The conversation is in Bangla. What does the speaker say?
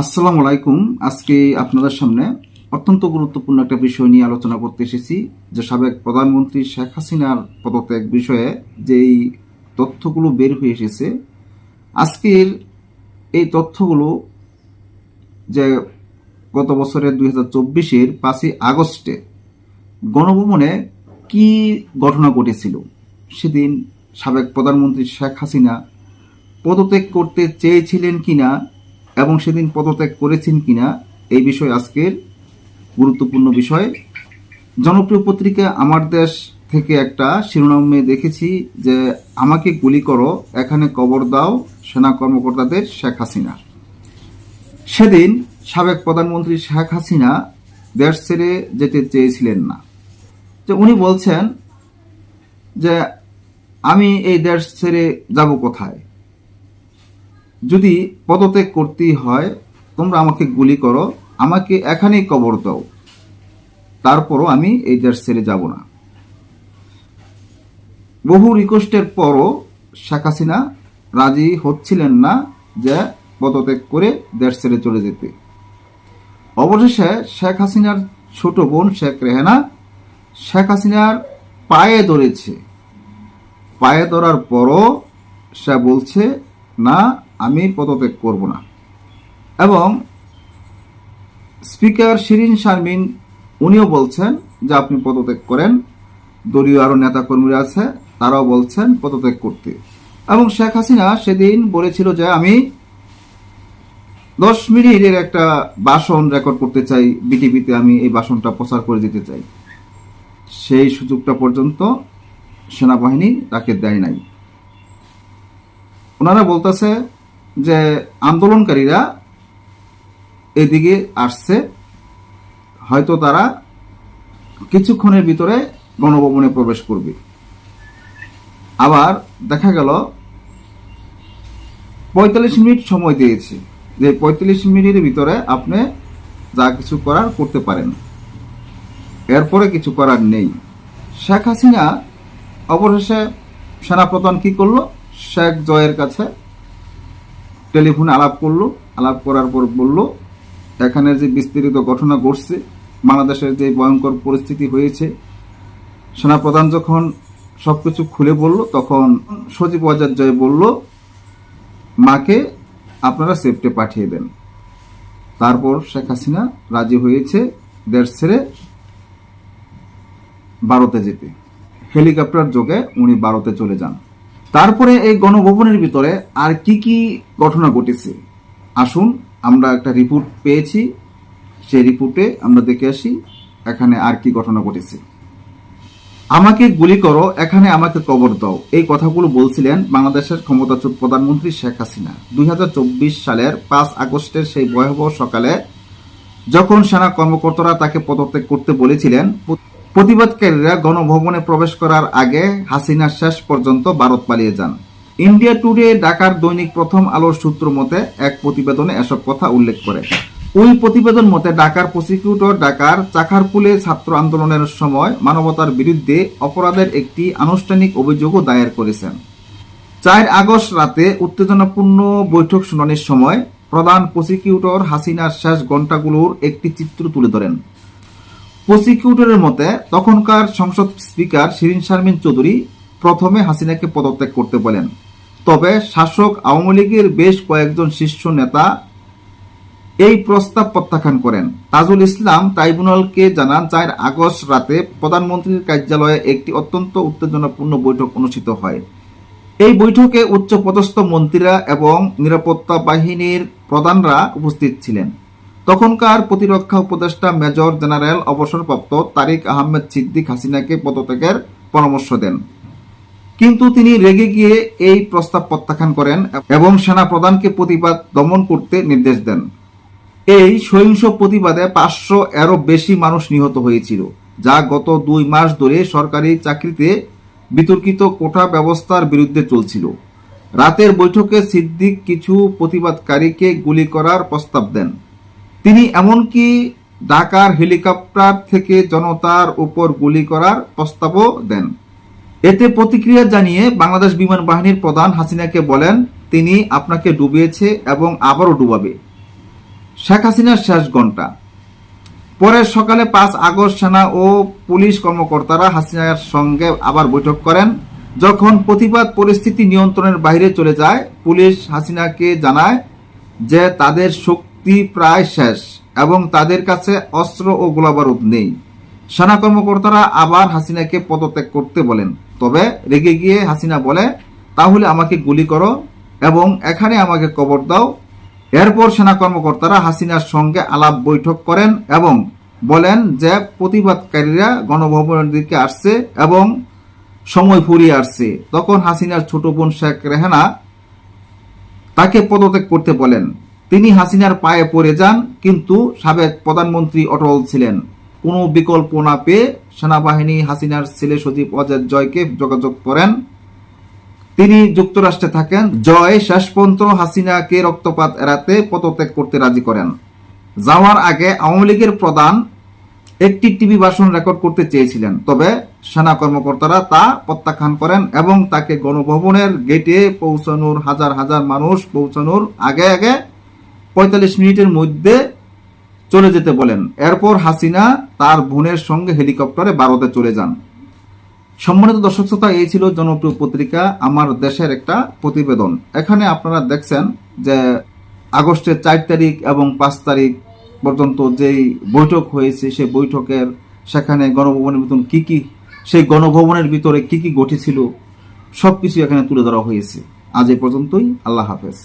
আসসালামু আলাইকুম। আজকে আপনাদের সামনে অত্যন্ত গুরুত্বপূর্ণ একটা বিষয় নিয়ে আলোচনা করতে এসেছি, যে সাবেক প্রধানমন্ত্রী শেখ হাসিনার পদত্যাগ বিষয়ে যেই তথ্যগুলো বের হয়ে এসেছে। আজকের এই তথ্যগুলো যে গত বছরের দুই হাজার চব্বিশের পাঁচই আগস্টে গণভবনে কি ঘটনা ঘটেছিল, সেদিন সাবেক প্রধানমন্ত্রী শেখ হাসিনা পদত্যাগ করতে চেয়েছিলেন কিনা এবং সেদিন পদত্যাগ করেছেন কিনা এই বিষয় আজকের গুরুত্বপূর্ণ বিষয়। জনপ্রিয় পত্রিকা আমার দেশ থেকে একটা শিরোনামে দেখেছি যে, আমাকে গুলি করো, এখানে কবর দাও, সেনা কর্মকর্তাদের শেখ হাসিনা। সেদিন সাবেক প্রধানমন্ত্রী শেখ হাসিনা দেশ ছেড়ে যেতে চেয়েছিলেন না। যে উনি বলছেন যে, আমি এই দেশ ছেড়ে যাব কোথায়? যদি পদত্যাগ করতেই হয়, তোমরা আমাকে গুলি করো, আমাকে এখানেই কবর দাও। তারপরও আমি এই দেশ ছেড়ে যাব না। বহু রিকোয়েস্টের পরও শেখ হাসিনা রাজি হচ্ছিলেন না যে পদত্যাগ করে দেশ ছেড়ে চলে যেতে। অবশেষে শেখ হাসিনার ছোট বোন শেখ রেহানা, শেখ হাসিনার পায়ে ধরেছে। পায়ে ধরার পরও সে বলছে, না আমি পদত্যাগ করব না। এবং স্পিকার শিরিন শারমিন, উনিও বলছেন যে আপনি পদত্যাগ করেন। দলীয় আরও নেতাকর্মীরা আছে, তারাও বলছেন পদত্যাগ করতে। এবং শেখ হাসিনা সেদিন বলেছিল যে আমি দশ মিনিটের একটা বাসন রেকর্ড করতে চাই, বিটিভিতে আমি এই বাসনটা প্রচার করে দিতে চাই। সেই সুযোগটা পর্যন্ত সেনাবাহিনী তাকে দেয় নাই। ওনারা বলতেছে যে আন্দোলনকারীরা এদিকে আসছে, হয়তো তারা কিছুক্ষণের ভিতরে গণভবনে প্রবেশ করবে। আবার দেখা গেল, পঁয়তাল্লিশ মিনিট সময় দিয়েছে। যে পঁয়তাল্লিশ মিনিটের ভিতরে আপনি যা কিছু করার করতে পারেন। এরপরে কিছু করার নেই। শেখ হাসিনা অবশেষে সেনাপ্রধান কি করল? শেখ জয়ের কাছে টেলিফোনে আলাপ করল, আলাপ করার পর বলল, এখানে যে বিস্তৃত ঘটনা ঘটছে, বাংলাদেশের যে ভয়ঙ্কর পরিস্থিতি হয়েছে, সেনাপ্রধান যখন সবকিছু খুলে বলল, তখন ওয়াজার জয় বলল, মাকে আপনারা সেফটে পাঠিয়ে দেন। তারপর শেখ হাসিনা রাজি হয়েছে দেশ ছেড়ে ভারতে যেতে। হেলিকপ্টার যোগে উনি ভারতে চলে যান। তারপরে এই গণভবনের ভিতরে আর কি কি ঘটনা ঘটেছে? আসুন, আমরা একটা রিপোর্ট পেয়েছি। সেই রিপোর্টে আমরা দেখে আসি এখানে আর কি ঘটনা ঘটেছে। আমাকে গুলি করো, এখানে আমাকে কবর দাও। এই কথাগুলো বলছিলেন বাংলাদেশের ক্ষমতাচ্যুত প্রধানমন্ত্রী শেখ হাসিনা। দুই হাজার চব্বিশ সালের পাঁচ আগস্টের সেই ভয়াবহ সকালে যখন সেনা কর্মকর্তারা তাকে পদত্যাগ করতে বলেছিলেন প্রতিবাদকারীরা গণভবনে প্রবেশ করার আগে হাসিনা শেষ পর্যন্ত ভারত পালিয়ে যান। ইন্ডিয়া টুডে ঢাকার দৈনিক প্রথম আলোর সূত্র মতে এক প্রতিবেদনে এসব কথা উল্লেখ করে। ওই প্রতিবেদন মতে ঢাকার প্রসিকিউটর ঢাকার চাখারপুলে ছাত্র আন্দোলনের সময় মানবতার বিরুদ্ধে অপরাধের একটি আনুষ্ঠানিক অভিযোগও দায়ের করেছেন। চার আগস্ট রাতে উত্তেজনাপূর্ণ বৈঠক শুনানির সময় প্রধান প্রসিকিউটর হাসিনার শেষ ঘণ্টাগুলোর একটি চিত্র তুলে ধরেন। প্রসিকিউটরের মতে, তখনকার সংসদ স্পিকার শিরিন শারমিন চৌধুরী প্রথমে হাসিনাকে পদত্যাগ করতে বলেন। তবে শাসক আওয়ামী লীগের বেশ কয়েকজন শীর্ষ নেতা এই প্রস্তাব প্রত্যাখ্যান করেন। তাজুল ইসলাম ট্রাইব্যুনালকে জানান, চার আগস্ট রাতে প্রধানমন্ত্রীর কার্যালয়ে একটি অত্যন্ত উত্তেজনাপূর্ণ বৈঠক অনুষ্ঠিত হয়। এই বৈঠকে উচ্চপদস্থ মন্ত্রীরা এবং নিরাপত্তা বাহিনীর প্রধানরা উপস্থিত ছিলেন। তখনকার প্রতিরক্ষা উপদেষ্টা মেজর জেনারেল অবসরপ্রাপ্ত তারিক আহমেদ সিদ্দিক হাসিনাকে পদত্যাগের পরামর্শ দেন। কিন্তু তিনি রেগে গিয়ে এই প্রস্তাব প্রত্যাখ্যান করেন এবং সেনা প্রধানকে প্রতিবাদ দমন করতে নির্দেশ দেন। এই সহিংস প্রতিবাদে পাঁচশো এরও বেশি মানুষ নিহত হয়েছিল, যা গত দুই মাস ধরে সরকারি চাকরিতে বিতর্কিত কোটা ব্যবস্থার বিরুদ্ধে চলছিল। রাতের বৈঠকে সিদ্দিক কিছু প্রতিবাদকারীকে গুলি করার প্রস্তাব দেন। তিনি এমনকি ঢাকার হেলিকপ্টার থেকে জনতার উপর গুলি করার প্রস্তাবও দেন। এতে প্রতিক্রিয়া জানিয়ে বাংলাদেশ বিমান বাহিনীর প্রধান হাসিনাকে বলেন, তিনি আপনাকে ডুবিয়েছে এবং আবারও ডুবাবে। শেখ হাসিনার শেষ ঘণ্টা পরে সকালে পাঁচ আগস্ট সেনা ও পুলিশ কর্মকর্তারা হাসিনার সঙ্গে আবার বৈঠক করেন। যখন প্রতিবাদ পরিস্থিতি নিয়ন্ত্রণের বাইরে চলে যায়, পুলিশ হাসিনাকে জানায় যে তাদের শক্তি প্রায় শেষ এবং তাদের কাছে অস্ত্র ও গোলাবারুদ নেই। সেনা কর্মকর্তারা আবার হাসিনাকে পদত্যাগ করতে বলেন। তবে রেগে গিয়ে হাসিনা বলে, তাহলে আমাকে গুলি করো এবং এখানে আমাকে কবর দাও। এরপর সেনা কর্মকর্তারা হাসিনার সঙ্গে আলাপ বৈঠক করেন এবং বলেন যে প্রতিবাদকারীরা গণভবনের দিকে আসছে এবং সময় ফুরিয়ে আসছে। তখন হাসিনার ছোট বোন শেখ রেহানা তাকে পদত্যাগ করতে বলেন। তিনি হাসিনার পায়ে পড়ে যান, কিন্তু সাবেক প্রধানমন্ত্রী অটল ছিলেন। কোনো বিকল্প না পেয়ে সেনাবাহিনী হাসিনার ছেলে সচিব অজয় জয়কে যোগাযোগ করেন। তিনি যুক্তরাষ্ট্রে থাকেন। জয় শেষ পর্যন্ত হাসিনাকে রক্তপাত এড়াতে পদত্যাগ করতে রাজি করেন। যাওয়ার আগে আওয়ামী লীগের প্রধান একটি টিভি ভাষণ রেকর্ড করতে চেয়েছিলেন, তবে সেনা কর্মকর্তারা তা প্রত্যাখ্যান করেন এবং তাকে গণভবনের গেটে পৌঁছানোর হাজার হাজার মানুষ পৌঁছানোর আগে আগে পঁয়তাল্লিশ মিনিটের মধ্যে চলে যেতে বলেন। এরপর হাসিনা তার বোনের সঙ্গে হেলিকপ্টারে ভারতে চলে যান। সম্মানিত দর্শক শ্রোতা, এই ছিল জনপ্রিয় পত্রিকা, আমার দেশের একটা প্রতিবেদন। এখানে আপনারা দেখছেন যে আগস্টের চার তারিখ এবং পাঁচ তারিখ পর্যন্ত যেই বৈঠক হয়েছে, সেই বৈঠকের সেখানে গণভবনের ভিতর কি কি, সেই গণভবনের ভিতরে কি কি ঘটেছিল, সবকিছু এখানে তুলে ধরা হয়েছে। আজ এই পর্যন্তই, আল্লাহ হাফেজ।